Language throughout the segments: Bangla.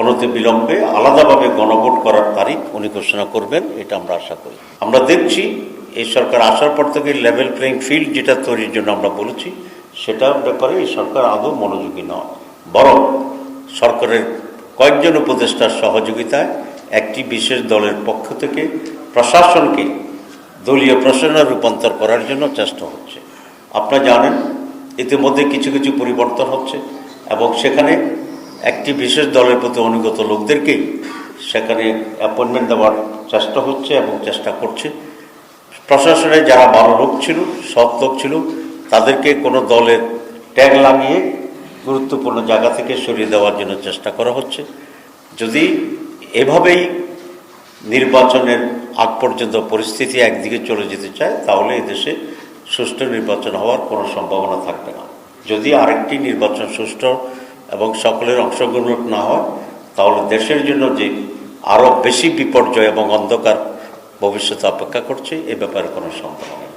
অনতি বিলম্বে আলাদাভাবে গণভোট করার তারিখ উনি ঘোষণা করবেন, এটা আমরা আশা করি। আমরা দেখছি এই সরকার আসার পর থেকে লেভেল প্লেইং ফিল্ড যেটা তৈরির জন্য আমরা বলেছি, সেটার ব্যাপারে এই সরকার আদৌ মনোযোগী নয়। বরং সরকারের কয়েকজন উপদেষ্টার সহযোগিতায় একটি বিশেষ দলের পক্ষ থেকে প্রশাসনকে দলীয় প্রশাসনে রূপান্তর করার জন্য চেষ্টা হচ্ছে। আপনারা জানেন, ইতিমধ্যে কিছু কিছু পরিবর্তন হচ্ছে এবং সেখানে একটি বিশেষ দলের প্রতি অনুগত লোকদেরকেই সেখানে অ্যাপয়েন্টমেন্ট দেওয়ার চেষ্টা হচ্ছে এবং চেষ্টা করছে। প্রশাসনে যারা ভালো লোক ছিল, সৎ লোক ছিল, তাদেরকে কোনো দলের ট্যাগ লাগিয়ে গুরুত্বপূর্ণ জায়গা থেকে সরিয়ে দেওয়ার জন্য চেষ্টা করা হচ্ছে। যদি এভাবেই নির্বাচনের আগ পর্যন্ত পরিস্থিতি একদিকে চলে যেতে চায়, তাহলে এই দেশে সুষ্ঠু নির্বাচন হওয়ার কোনো সম্ভাবনা থাকবে না। যদি আরেকটি নির্বাচন সুষ্ঠু এবং সকলের অংশগ্রহণ না হয়, তাহলে দেশের জন্য যে আরও বেশি বিপর্যয় এবং অন্ধকার ভবিষ্যৎ অপেক্ষা করছে, এ ব্যাপারে কোনো সন্দেহ নেই।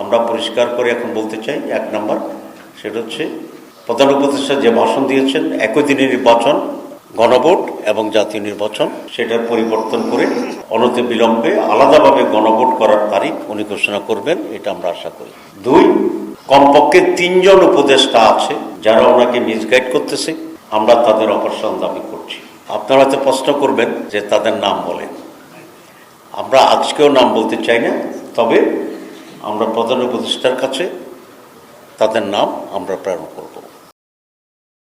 আমরা পরিষ্কার করে এখন বলতে চাই, এক নম্বর সেটা হচ্ছে প্রধান উপদেষ্টা যে ভাষণ দিয়েছেন, একই দিনে নির্বাচন, গণভোট এবং জাতীয় নির্বাচন, সেটার পরিবর্তন করে অনতি বিলম্বে আলাদাভাবে গণভোট করার তারিখ উনি ঘোষণা করবেন, এটা আমরা আশা করি। দুই, কমপক্ষে তিনজন উপদেষ্টা আছে যারা ওনাকে মিসগাইড করতেছে, আমরা তাদের অপারেশন দাবি করছি। আপনারা তো প্রশ্ন করবেন যে তাদের নাম বলেন। আমরা আজকেও নাম বলতে চাই না, তবে আমরা প্রধান উপদেষ্টার কাছে তাদের নাম আমরা প্রেরণ করব।